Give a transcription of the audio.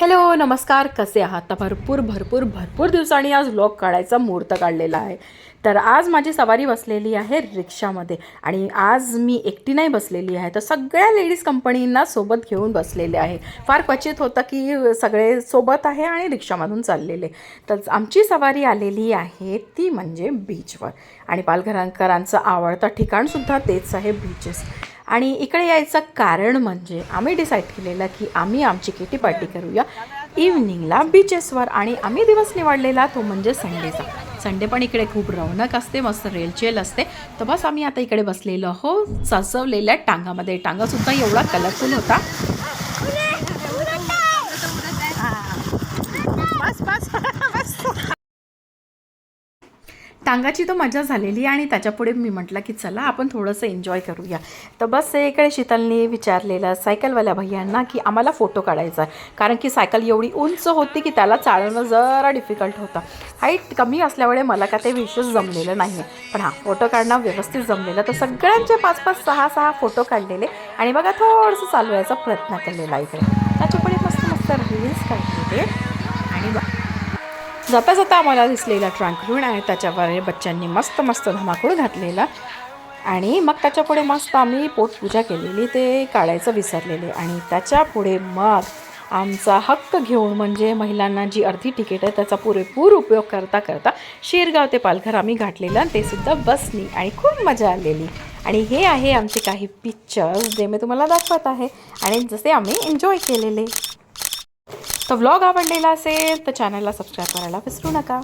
Hello नमस्कार. कसे आहात? तर भरपूर भरपूर भरपूर दिवसांनी आज व्लॉग काढायचा मुहूर्त काढलेला आहे. तर आज माझी सवारी बसलेली आहे रिक्षामध्ये आणि आज मी एकटी नाही बसलेली आहे तर सगळ्या लेडीज कंपनींना सोबत घेऊन बसलेले आहे. फार क्वचित होतं की सगळे सोबत आहे आणि रिक्षामधून चाललेले. तर आमची सवारी आलेली आहे ती म्हणजे बीचवर आणि पालघरांकरांचं आवडतं ठिकाणसुद्धा तेच आहे बीचेस आणि इकडे यायचं कारण म्हणजे आम्ही डिसाईड केलेलं की आम्ही आमची किटी पार्टी करूया. इव्हनिंगला बीचेसवर आणि आम्ही दिवस निवडलेला तो म्हणजे संडेचा संडे पण इकडे खूप रौनक असते मस्त रेलचेल असते. तर बस आम्ही आता इकडे बसलेलो हो सजवलेल्या टांगामध्ये. टांगासुद्धा एवढा कलरफुल होता. टांगाची तर मजा झालेली आणि त्याच्यापुढे मी म्हटलं की चला आपण थोडंसं एन्जॉय करूया. तर बस इकडे शीतलने विचारलेलं सायकलवाल्या भैयांना की आम्हाला फोटो काढायचा आहे. कारण की सायकल एवढी उंच होती की त्याला चालवणं जरा डिफिकल्ट होतं. हाईट कमी असल्यामुळे मला का ते विशेष जमलेलं नाही आहे पण हां फोटो काढणं व्यवस्थित जमलेलं. तर सगळ्यांचे पाच पाच सहा सहा फोटो काढलेले. आणि बघा थोडंसं चालवायचा प्रयत्न केलेला इकडे. त्याच्यापुढे मस्त मस्त रील्स काढलेले. आणि बघा. जाता जाता आम्हाला दिसलेला ट्रंक आणि त्याच्यावर बच्चांनी मस्त मस्त धमाकूळ घातलेला. आणि मग त्याच्यापुढे मस्त आम्ही पोटपूजा केलेली ते काढायचं विसरलेले. आणि त्याच्यापुढे मग आमचा हक्क घेऊन म्हणजे महिलांना जी अर्धी तिकीट आहे त्याचा पुरेपूर उपयोग करता करता शिरगाव ते पालघर आम्ही घातलेलं ते सुद्धा बसनी आणि खूप मजा आलेली. आणि हे आहे आमचे काही पिक्चर्स जे मी तुम्हाला दाखवत आहे. आणि जसे आम्ही एन्जॉय केलेले. तर व्लॉग आवडलेला असेल तर चॅनलला सबस्क्राईब करायला विसरू नका.